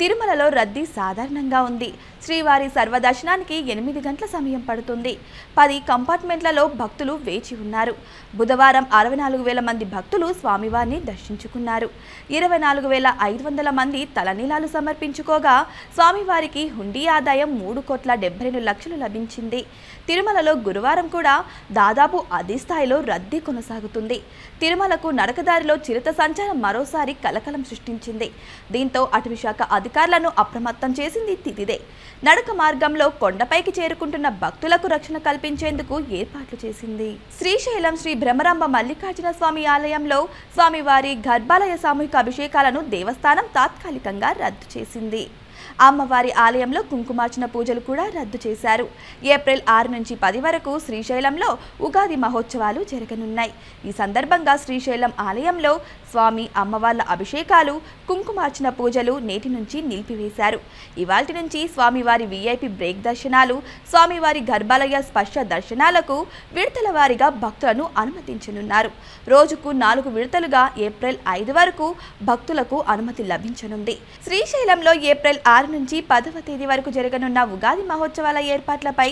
తిరుమలలో రద్దీ సాధారణంగా ఉంది. శ్రీవారి సర్వదర్శనానికి ఎనిమిది గంటల సమయం పడుతుంది. పది కంపార్ట్మెంట్లలో భక్తులు వేచి ఉన్నారు. బుధవారం అరవై నాలుగు వేల మంది భక్తులు స్వామివారిని దర్శించుకున్నారు. ఇరవై నాలుగు వేల ఐదు వందల మంది తలనీలాలు సమర్పించుకోగా స్వామివారికి హుండీ ఆదాయం మూడు కోట్ల డెబ్బై రెండు లక్షలు లభించింది. తిరుమలలో గురువారం కూడా దాదాపు అదే స్థాయిలో రద్దీ కొనసాగుతుంది. తిరుమలకు నడకదారిలో చిరుత సంచారం మరోసారి కలకలం సృష్టించింది. దీంతో అటవీశాఖ అధికారులను అప్రమత్తం చేసింది తిదిదే నడక మార్గంలో కొండపైకి చేరుకుంటున్న భక్తులకు రక్షణ కల్పించేందుకు ఏర్పాట్లు చేసింది. శ్రీశైలం శ్రీ భ్రమరాంబ మల్లికార్జున స్వామి ఆలయంలో స్వామివారి గర్భాలయ సామూహిక అభిషేకాలను దేవస్థానం తాత్కాలికంగా రద్దు చేసింది. అమ్మవారి ఆలయంలో కుంకుమార్చన పూజలు కూడా రద్దు చేశారు. ఏప్రిల్ ఆరు నుంచి పది వరకు శ్రీశైలంలో ఉగాది మహోత్సవాలు జరగనున్నాయి. ఈ సందర్భంగా శ్రీశైలం ఆలయంలో స్వామి అమ్మవార్ల అభిషేకాలు కుంకుమార్చన పూజలు నేటి నుంచి నిలిపివేశారు. ఇవాటి నుంచి స్వామివారి వీఐపీ బ్రేక్ దర్శనాలు స్వామివారి గర్భాలయ స్పర్శ దర్శనాలకు విడతల వారీగా భక్తులను అనుమతించనున్నారు. రోజుకు నాలుగు విడతలుగా ఏప్రిల్ ఐదు వరకు భక్తులకు అనుమతి లభించనుంది. శ్రీశైలంలో ఏప్రిల్ ఆరు నుంచి పదవ తేదీ వరకు జరగనున్న ఉగాది మహోత్సవాల ఏర్పాట్లపై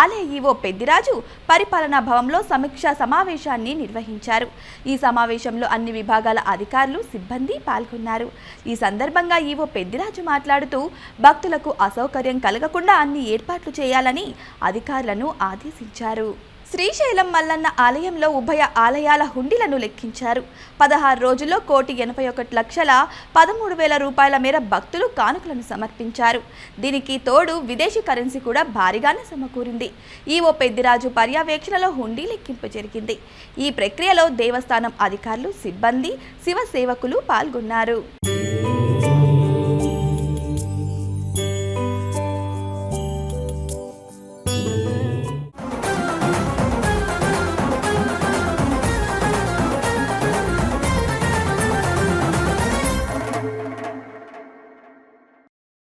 ఆలయ ఈవో పెద్దిరాజు పరిపాలనా భవంలో సమీక్షా సమావేశాన్ని నిర్వహించారు. ఈ సమావేశంలో అన్ని విభాగాల అధికారులు సిబ్బంది పాల్గొన్నారు. ఈ సందర్భంగా ఈవో పెద్దిరాజు మాట్లాడుతూ భక్తులకు అసౌకర్యం కలగకుండా అన్ని ఏర్పాట్లు చేయాలని అధికారులను ఆదేశించారు. శ్రీశైలం మల్లన్న ఆలయంలో ఉభయ ఆలయాల హుండీలను లెక్కించారు. పదహారు రోజుల్లో కోటి ఎనభై ఒకటి లక్షల పదమూడు వేల రూపాయల మేర భక్తులు కానుకలను సమర్పించారు. దీనికి తోడు విదేశీ కరెన్సీ కూడా భారీగానే సమకూరింది. ఈవో పెద్దిరాజు పర్యవేక్షణలో హుండీ లెక్కింపు జరిగింది. ఈ ప్రక్రియలో దేవస్థానం అధికారులు సిబ్బంది శివ సేవకులు పాల్గొన్నారు.